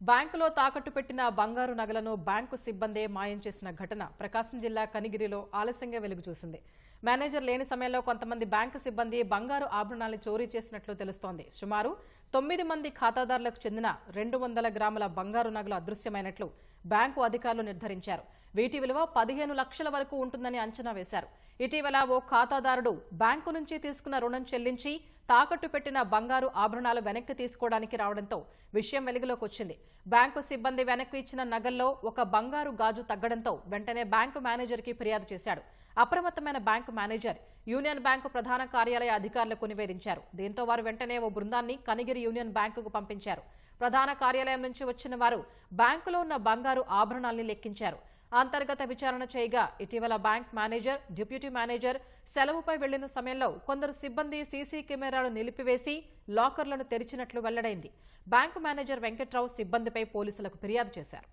బ్యాంకులో తాకట్టు పెట్టిన బంగారు నగలను బ్యాంకు సిబ్బందే మాయం చేసిన ఘటన ప్రకాశం జిల్లా కనిగిరిలో ఆలస్యంగా వెలుగు చూసింది మేనేజర్ లేని సమయంలో కొంతమంది బ్యాంకు సిబ్బంది బంగారు ఆభరణాలను చోరీ చేసినట్లు తెలుస్తోంది. సుమారు తొమ్మిది మంది ఖాతాదారులకు చెందిన రెండు వందల గ్రాముల బంగారు నగలు అదృశ్యమైనట్లు బ్యాంకు అధికారులు నిర్ధారించారు. వీటి విలువ పదిహేను లక్షల వరకు ఉంటుందని అంచనా వేశారు. ఇటీవల ఓ ఖాతాదారుడు బ్యాంకు నుంచి తీసుకున్న రుణం చెల్లించి తాకట్టు పెట్టిన బంగారు ఆభరణాలు వెనక్కి తీసుకోవడానికి రావడంతో విషయం వెలుగులోకి వచ్చింది. బ్యాంకు సిబ్బంది వెనక్కి ఇచ్చిన నగల్లో ఒక బంగారు గాజు తగ్గడంతో వెంటనే బ్యాంకు మేనేజర్కి ఫిర్యాదు చేశాడు. అప్రమత్తమైన బ్యాంకు మేనేజర్ యూనియన్ బ్యాంకు ప్రధాన కార్యాలయ అధికారులకు నివేదించారు. దీంతో వారు వెంటనే ఓ బృందాన్ని కనిగిరి యూనియన్ బ్యాంకుకు పంపించారు. ప్రధాన కార్యాలయం నుంచి వచ్చిన వారు బ్యాంకులో ఉన్న బంగారు ఆభరణాల్ని లెక్కించారు. అంతర్గత విచారణ చేయగా ఇటీవల బ్యాంక్ మేనేజర్ డిప్యూటీ మేనేజర్ సెలవుపై వెళ్ళిన సమయంలో కొందరు సిబ్బంది సీసీ కెమెరాలు నిలిపివేసి లాకర్లను తెరిచినట్లు వెల్లడైంది. బ్యాంకు మేనేజర్ వెంకట్రావు సిబ్బందిపై పోలీసులకు ఫిర్యాదు చేశారు.